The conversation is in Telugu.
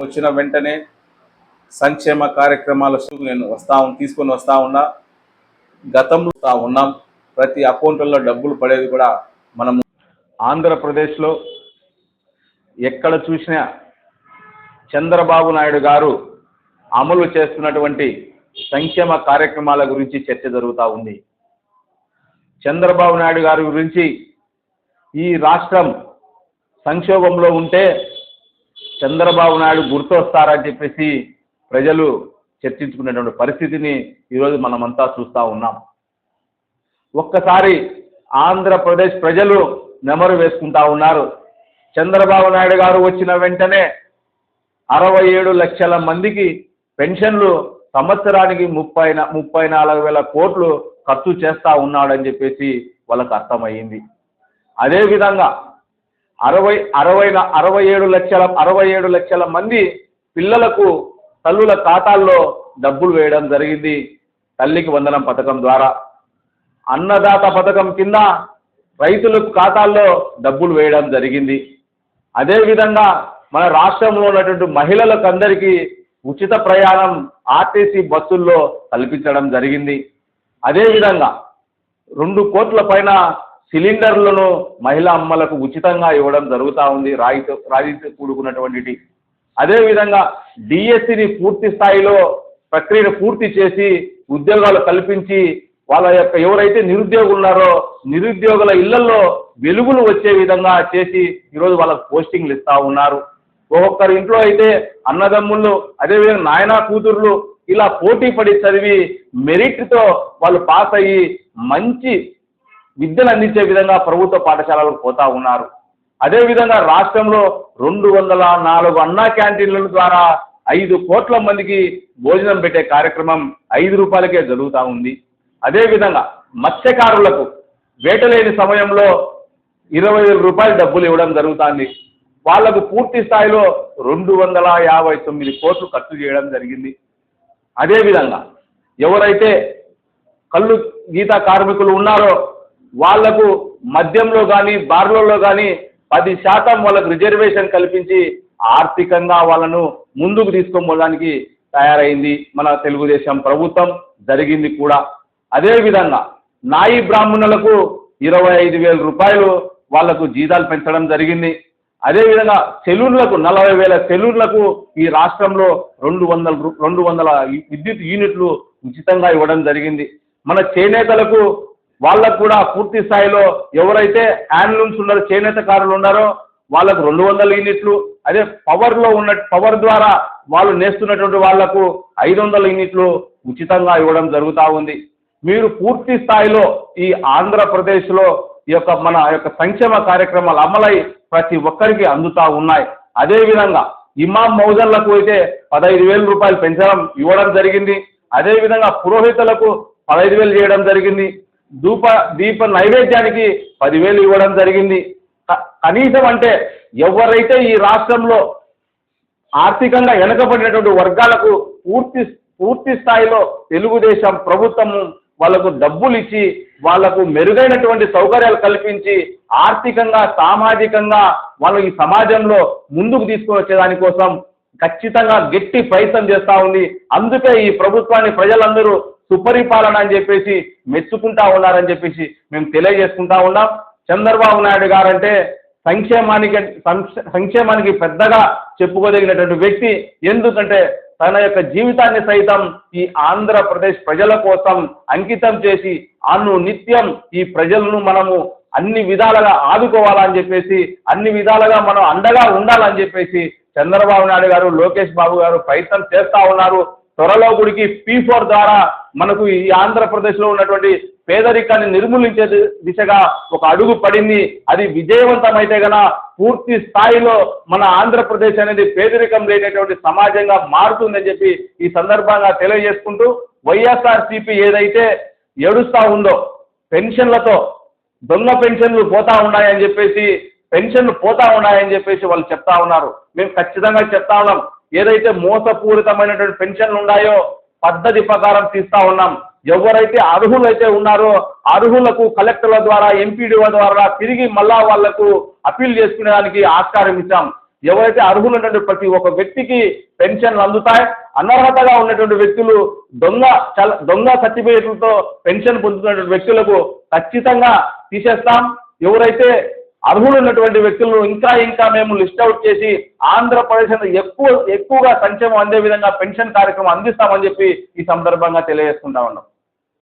వచ్చిన వెంటనే సంక్షేమ కార్యక్రమాల నేను వస్తా తీసుకొని వస్తా ఉన్నా. గతంలో ఉన్నాం. ప్రతి అకౌంట్లలో డబ్బులు పడేది కూడా మనము. ఆంధ్రప్రదేశ్లో ఎక్కడ చూసినా చంద్రబాబు నాయుడు గారు అమలు చేస్తున్నటువంటి సంక్షేమ కార్యక్రమాల గురించి చర్చ జరుగుతూ ఉంది. చంద్రబాబు నాయుడు గారి గురించి ఈ రాష్ట్రం సంక్షోభంలో ఉంటే చంద్రబాబు నాయుడు గుర్తొస్తారని చెప్పేసి ప్రజలు చర్చించుకునేటువంటి పరిస్థితిని ఈరోజు మనమంతా చూస్తూ ఉన్నాం. ఒక్కసారి ఆంధ్రప్రదేశ్ ప్రజలు నెమరు వేసుకుంటా ఉన్నారు. చంద్రబాబు నాయుడు గారు వచ్చిన వెంటనే అరవై ఏడు లక్షల మందికి పెన్షన్లు సంవత్సరానికి ముప్పై ముప్పై నాలుగు వేల కోట్లు ఖర్చు చేస్తా ఉన్నాడని చెప్పేసి వాళ్ళకు అర్థమయ్యింది. అదేవిధంగా అరవై అరవై అరవై ఏడు లక్షల అరవై ఏడు లక్షల మంది పిల్లలకు తల్లుల ఖాతాల్లో డబ్బులు వేయడం జరిగింది తల్లికి వందనం పథకం ద్వారా. అన్నదాత పథకం కింద రైతుల ఖాతాల్లో డబ్బులు వేయడం జరిగింది. అదేవిధంగా మన రాష్ట్రంలో ఉన్నటువంటి మహిళలకు అందరికీ ఉచిత ప్రయాణం ఆర్టీసీ బస్సుల్లో కల్పించడం జరిగింది. అదేవిధంగా రెండు కోట్ల పైన సిలిండర్లను మహిళా అమ్మలకు ఉచితంగా ఇవ్వడం జరుగుతూ ఉంది. రాయితో రాయితో కూడుకున్నటువంటి అదేవిధంగా డిఎస్సిని పూర్తి స్థాయిలో ప్రక్రియను పూర్తి చేసి ఉద్యోగాలు కల్పించి వాళ్ళ యొక్క ఎవరైతే నిరుద్యోగులు ఉన్నారో నిరుద్యోగుల ఇళ్ళలో వెలుగులు వచ్చే విధంగా చేసి ఈరోజు వాళ్ళకు పోస్టింగ్లు ఇస్తా ఉన్నారు. ఒక్కొక్కరి ఇంట్లో అయితే అన్నదమ్ముళ్ళు అదేవిధంగా నాయనా కూతుర్లు ఇలా పోటీ పడి చదివి మెరిట్తో వాళ్ళు పాస్ అయ్యి మంచి విద్యను అందించే విధంగా ప్రభుత్వ పాఠశాలలకు పోతా ఉన్నారు. అదేవిధంగా రాష్ట్రంలో రెండు వందల నాలుగు అన్నా క్యాంటీన్ల ద్వారా ఐదు కోట్ల మందికి భోజనం పెట్టే కార్యక్రమం ఐదు రూపాయలకే జరుగుతూ ఉంది. అదేవిధంగా మత్స్యకారులకు వేటలేని సమయంలో ఇరవై వేల రూపాయలు డబ్బులు ఇవ్వడం జరుగుతుంది. వాళ్ళకు పూర్తి స్థాయిలో రెండు వందల యాభై తొమ్మిది కోట్లు ఖర్చు చేయడం జరిగింది. అదేవిధంగా ఎవరైతే కళ్ళు గీత కార్మికులు ఉన్నారో వాళ్ళకు మద్యంలో కానీ బార్లలో కానీ పది శాతం వాళ్ళకు రిజర్వేషన్ కల్పించి ఆర్థికంగా వాళ్ళను ముందుకు తీసుకోవడానికి తయారైంది మన తెలుగుదేశం ప్రభుత్వం. జరిగింది కూడా. అదేవిధంగా నాయి బ్రాహ్మణులకు ఇరవై ఐదు వేల రూపాయలు వాళ్ళకు జీతాలు పెంచడం జరిగింది. అదేవిధంగా సెలూన్లకు నలభై వేల సెలూన్లకు ఈ రాష్ట్రంలో రెండు వందల రూ- రెండు వందల విద్యుత్ యూనిట్లు ఉచితంగా ఇవ్వడం జరిగింది. మన చేనేతలకు వాళ్ళకు కూడా పూర్తి స్థాయిలో ఎవరైతే హ్యాండ్లూమ్స్ ఉన్నారో చేనేతకారులు ఉన్నారో వాళ్ళకు రెండు వందల యూనిట్లు అదే పవర్లో ఉన్న పవర్ ద్వారా వాళ్ళు నేస్తున్నటువంటి వాళ్ళకు ఐదు వందల యూనిట్లు ఉచితంగా ఇవ్వడం జరుగుతూ ఉంది. మీరు పూర్తి స్థాయిలో ఈ ఆంధ్రప్రదేశ్లో ఈ యొక్క మన యొక్క సంక్షేమ కార్యక్రమాలు అమలై ప్రతి ఒక్కరికి అందుతా ఉన్నాయి. అదేవిధంగా ఇమాం మౌజన్లకు అయితే పదహైదు వేల రూపాయలు పెంచడం ఇవ్వడం జరిగింది. అదేవిధంగా పురోహితులకు పదహైదు వేలు చేయడం జరిగింది. ధూప దీప నైవేద్యానికి పదివేలు ఇవ్వడం జరిగింది. క- కనీసం అంటే ఎవరైతే ఈ రాష్ట్రంలో ఆర్థికంగా వెనకబడినటువంటి వర్గాలకు పూర్తి పూర్తి స్థాయిలో తెలుగుదేశం ప్రభుత్వము వాళ్ళకు డబ్బులు ఇచ్చి వాళ్ళకు మెరుగైనటువంటి సౌకర్యాలు కల్పించి ఆర్థికంగా సామాజికంగా వాళ్ళు ఈ సమాజంలో ముందుకు తీసుకుని వచ్చేదానికోసం ఖచ్చితంగా గట్టి ప్రయత్నం చేస్తా ఉంది. అందుకే ఈ ప్రభుత్వాన్ని ప్రజలందరూ సుపరిపాలన అని చెప్పేసి మెచ్చుకుంటా ఉన్నారని చెప్పేసి మేము తెలియజేసుకుంటా ఉన్నాం. చంద్రబాబు నాయుడు గారంటే సంక్షేమానికి సంక్షేమానికి పెద్దగా చెప్పుకోదగినటువంటి వ్యక్తి. ఎందుకంటే తన యొక్క జీవితాన్ని సైతం ఈ ఆంధ్రప్రదేశ్ ప్రజల కోసం అంకితం చేసి అను నిత్యం ఈ ప్రజలను మనము అన్ని విధాలుగా ఆదుకోవాలని చెప్పేసి అన్ని విధాలుగా మనం అండగా ఉండాలని చెప్పేసి చంద్రబాబు నాయుడు గారు లోకేష్ బాబు గారు ప్రయత్నం చేస్తా ఉన్నారు. త్వరలో గుడికి పీ ఫోర్ ద్వారా మనకు ఈ ఆంధ్రప్రదేశ్లో ఉన్నటువంటి పేదరికాన్ని నిర్మూలించే దిశగా ఒక అడుగు పడింది. అది విజయవంతమైతే గన పూర్తి స్థాయిలో మన ఆంధ్రప్రదేశ్ అనేది పేదరికం లేనటువంటి సమాజంగా మారుతుందని చెప్పి ఈ సందర్భంగా తెలియజేసుకుంటూ వైఎస్ఆర్ ఏదైతే ఏడుస్తా ఉందో పెన్షన్లతో దొంగ పెన్షన్లు పోతా ఉన్నాయని చెప్పేసి పెన్షన్లు పోతా ఉన్నాయని చెప్పేసి వాళ్ళు చెప్తా ఉన్నారు. మేము ఖచ్చితంగా చెప్తా ఉన్నాం. ఏదైతే మోసపూరితమైనటువంటి పెన్షన్లు ఉన్నాయో పద్ధతి ప్రకారం తీస్తా ఉన్నాం. ఎవరైతే అర్హులైతే ఉన్నారో అర్హులకు కలెక్టర్ల ద్వారా ఎంపీడీఓ ద్వారా తిరిగి మళ్ళా వాళ్ళకు అప్పీల్ చేసుకునేదానికి ఆస్కారం ఇచ్చాం. ఎవరైతే అర్హులైనటువంటి ప్రతి ఒక్క వ్యక్తికి పెన్షన్లు అందుతాయి అనర్హతగా ఉన్నటువంటి వ్యక్తులు దొంగ దొంగ సర్టిఫికేట్లతో పెన్షన్ పొందుతున్నటువంటి వ్యక్తులకు ఖచ్చితంగా తీసేస్తాం. ఎవరైతే అర్హులు ఉన్నటువంటి వ్యక్తులను ఇంకా ఇంకా మేము లిస్ట్ అవుట్ చేసి ఆంధ్రప్రదేశ్ ఎక్కువ ఎక్కువగా సంక్షేమం అందే విధంగా పెన్షన్ కార్యక్రమం అందిస్తామని చెప్పి ఈ సందర్భంగా తెలియజేసుకుంటా ఉన్నాం.